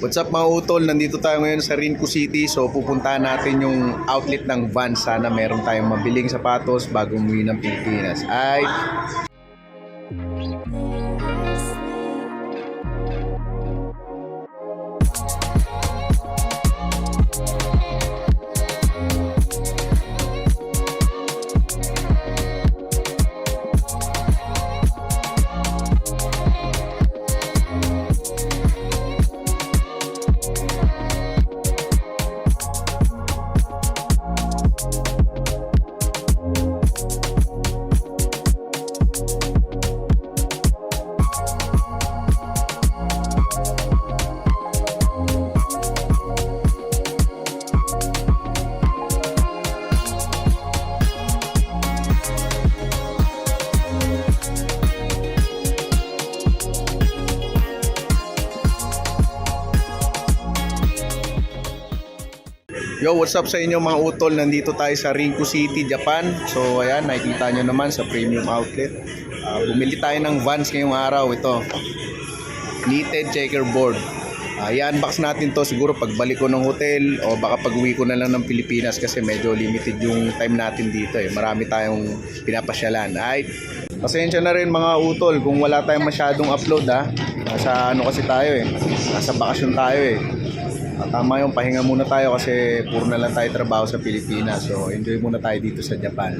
What's up mga utol? Nandito tayo ngayon sa Rinco City. So pupuntahan natin yung outlet ng Vans. Sana meron tayong mabiling sapatos bago umuwi ng Pilipinas. Ay, Yo, what's up sa inyo mga utol? Nandito tayo sa Rinco City, Japan. So ayan, nakikita nyo naman sa premium outlet. Ah, bumili tayo ng Vans ngayong araw. Ito, knitted checkerboard. Uh, i-unbox natin to siguro pagbalik ko ng hotel o baka pag uwi ko na lang ng Pilipinas kasi medyo limited yung time natin dito eh. Marami tayong pinapasyalan. Ay, pasensya na rin mga utol kung wala tayong masyadong upload ha. Nasa ano kasi tayo eh. Nasa bakasyon tayo eh. Ah, tama yung pahinga muna tayo kasi puro na lang tayo trabaho sa Pilipinas. So enjoy muna tayo dito sa Japan.